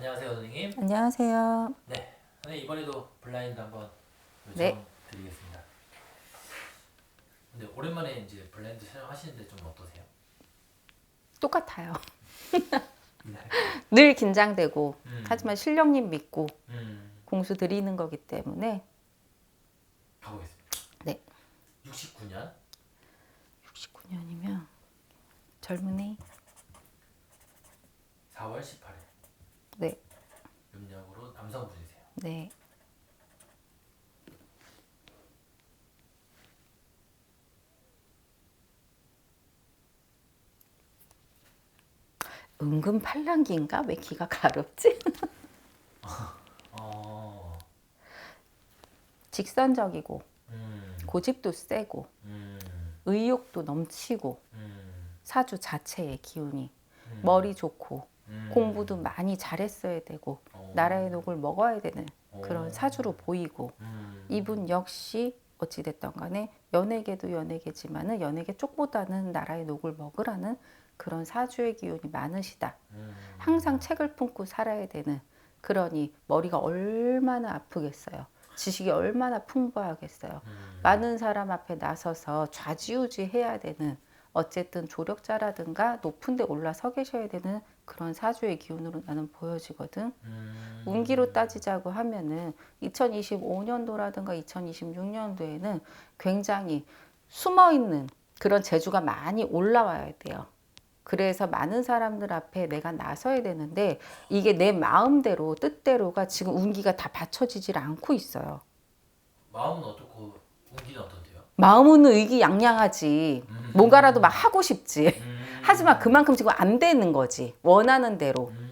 안녕하세요, 선생님. 안녕하세요. 네, 선생님 이번에도 블라인드 한번 네. 요청 드리겠습니다. 근데 오랜만에 이제 블라인드 촬영하시는데 좀 어떠세요? 똑같아요. 네. 늘 긴장되고 음. 하지만 실력님 믿고 음, 공수 드리는 거기 때문에 가보겠습니다. 네. 69년 69년이면 젊은이 4월 18일 네, 음력으로 남성분이세요. 네. 은근 팔랑기인가? 왜 기가 가렵지? 어, 직선적이고 음, 고집도 세고 음, 의욕도 넘치고 음, 사주 자체의 기운이 음, 머리 좋고 음. 공부도 많이 잘했어야 되고 어, 나라의 녹을 먹어야 되는 어, 그런 사주로 보이고 음, 이분 역시 어찌됐던 간에 연예계도 연예계지만은 연예계 쪽보다는 나라의 녹을 먹으라는 그런 사주의 기운이 많으시다. 음, 항상 책을 품고 살아야 되는 그러니 머리가 얼마나 아프겠어요. 지식이 얼마나 풍부하겠어요. 음, 많은 사람 앞에 나서서 좌지우지 해야 되는 어쨌든 조력자라든가 높은 데 올라서 계셔야 되는 그런 사주의 기운으로 나는 보여지거든. 음, 운기로 따지자고 하면은 2025년도라든가 2026년도에는 굉장히 숨어 있는 그런 재주가 많이 올라와야 돼요. 그래서 많은 사람들 앞에 내가 나서야 되는데 이게 내 마음대로 뜻대로가 지금 운기가 다 받쳐지질 않고 있어요. 마음은 어떻고 운기는 어떤데요? 마음은 의기양양하지. 음. 뭔가라도 막 하고 싶지. 음, 하지만 그만큼 지금 안 되는 거지. 원하는 대로. 음,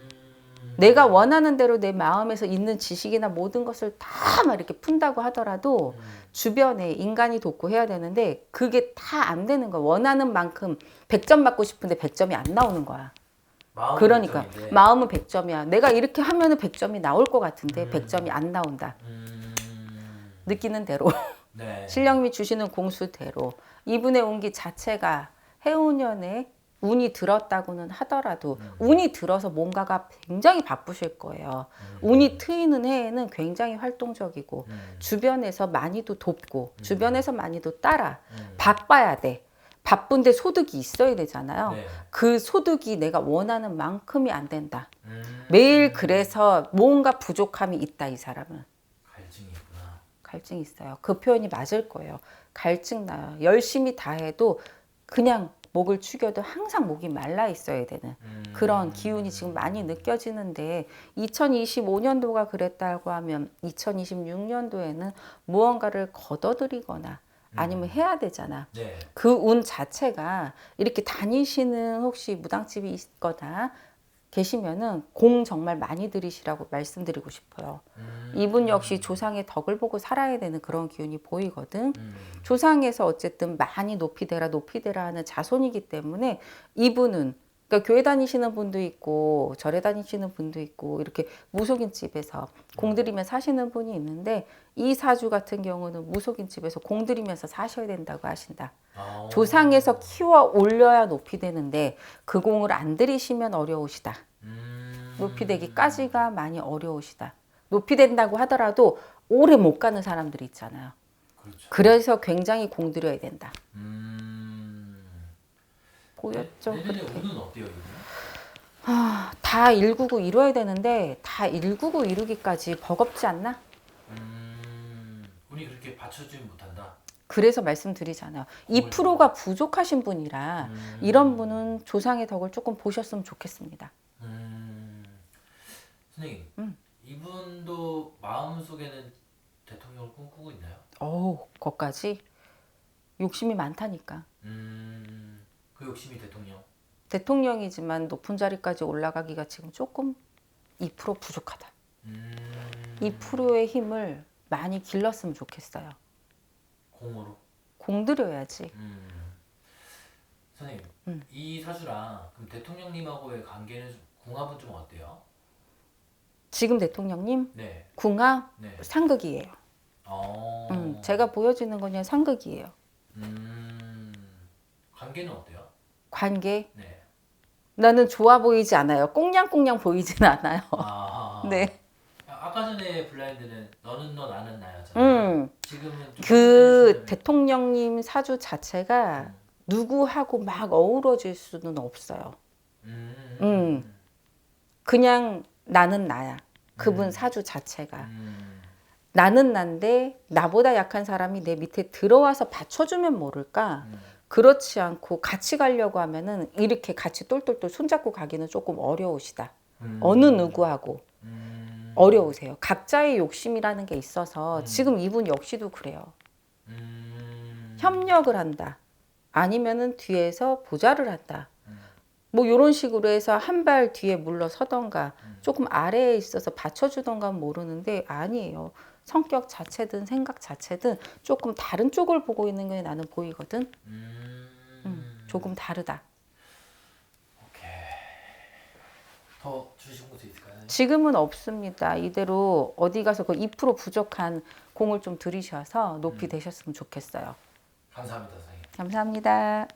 내가 원하는 대로 내 마음에서 있는 지식이나 모든 것을 다 막 이렇게 푼다고 하더라도 음, 주변에 인간이 돕고 해야 되는데 그게 다 안 되는 거야. 원하는 만큼 100점 받고 싶은데 100점이 안 나오는 거야. 그러니까 걱정인데, 마음은 100점이야. 내가 이렇게 하면은 100점이 나올 것 같은데 음. 100점이 안 나온다. 음, 느끼는 대로 네. 실력님이 주시는 공수대로 이분의 운기 자체가 해운년에 운이 들었다고는 하더라도 음. 운이 들어서 뭔가가 굉장히 바쁘실 거예요. 음, 운이 트이는 해에는 굉장히 활동적이고 음, 주변에서 많이도 돕고 주변에서 많이도 따라 음, 바빠야 돼. 바쁜데 소득이 있어야 되잖아요. 네. 그 소득이 내가 원하는 만큼이 안 된다. 음, 매일 그래서 뭔가 부족함이 있다 이 사람은. 갈증이 있구나. 갈증 있어요. 그 표현이 맞을 거예요. 갈증 나요. 열심히 다 해도 그냥 목을 축여도 항상 목이 말라 있어야 되는 음, 그런 기운이 지금 많이 느껴지는데 2025년도가 그랬다고 하면 2026년도에는 무언가를 걷어들이거나 아니면 해야 되잖아. 네. 그 운 자체가 이렇게 다니시는 혹시 무당집이 있거나 계시면은 공 정말 많이 들이시라고 말씀드리고 싶어요. 음, 이분 역시 조상의 덕을 보고 살아야 되는 그런 기운이 보이거든. 음, 조상에서 어쨌든 많이 높이 되라 높이 되라 하는 자손이기 때문에 이분은 그러니까 교회 다니시는 분도 있고 절에 다니시는 분도 있고 이렇게 무속인 집에서 공들이며 사시는 분이 있는데 이 사주 같은 경우는 무속인 집에서 공들이면서 사셔야 된다고 하신다. 아, 조상에서 키워 올려야 높이 되는데 그 공을 안 들이시면 어려우시다. 음, 높이 되기까지가 많이 어려우시다. 높이 된다고 하더라도 오래 못 가는 사람들이 있잖아요. 그렇죠. 그래서 굉장히 공들여야 된다. 음, 보였죠? 네, 내년에 그렇게. 운은 어때요, 이분? 아, 다 199 이뤄야 되는데 다 199 이루기까지 버겁지 않나? 음, 운이 그렇게 받쳐주지 못한다. 그래서 말씀드리잖아요. 2%가 부족하신 분이라 음, 이런 분은 조상의 덕을 조금 보셨으면 좋겠습니다. 음, 선생님, 음. 이분도 마음 속에는 대통령을 꿈꾸고 있나요? 어우, 거까지 욕심이 많다니까. 음, 그 욕심이 대통령. 대통령이지만 높은 자리까지 올라가기가 지금 조금 2% 부족하다. 음, 2%의 힘을 많이 길렀으면 좋겠어요. 공으로. 공들여야지. 음. 선생님, 음. 이 사주랑 그럼 대통령님하고의 관계는 좀- 궁합은 좀 어때요? 지금 대통령님 네, 궁합 네. 상극이에요. 어. 음, 제가 보여지는 건 그냥 상극이에요. 음, 관계는 어때요? 관계 네. 나는 좋아 보이지 않아요. 꽁냥꽁냥 보이진 않아요. 아, 아, 네. 아, 아까 전에 블라인드는 너는 너 나는 나였잖아. 음. 지금은 좀그좀 대통령님 사주 자체가 음. 누구하고 막 어우러질 수는 없어요. 음. 음. 그냥 나는 나야. 그분 음. 사주 자체가. 음. 나는 난데 나보다 약한 사람이 내 밑에 들어와서 받쳐주면 모를까. 음. 그렇지 않고 같이 가려고 하면은 이렇게 같이 똘똘똘 손잡고 가기는 조금 어려우시다. 음. 어느 누구하고 음. 어려우세요. 각자의 욕심이라는 게 있어서 음. 지금 이분 역시도 그래요. 음. 협력을 한다. 아니면은 뒤에서 보좌를 한다. 음. 뭐 이런 식으로 해서 한 발 뒤에 물러서던가 음. 조금 아래에 있어서 받쳐주던가 모르는데 아니에요. 성격 자체든 생각 자체든 조금 다른 쪽을 보고 있는 게 나는 보이거든. 음. 음, 조금 다르다. 오케이. 더 주신 것도 있을까요? 지금은 없습니다. 이대로 어디 가서 그 2% 부족한 공을 좀 들이셔서 높이 되셨으면 좋겠어요. 감사합니다, 선생님. 감사합니다.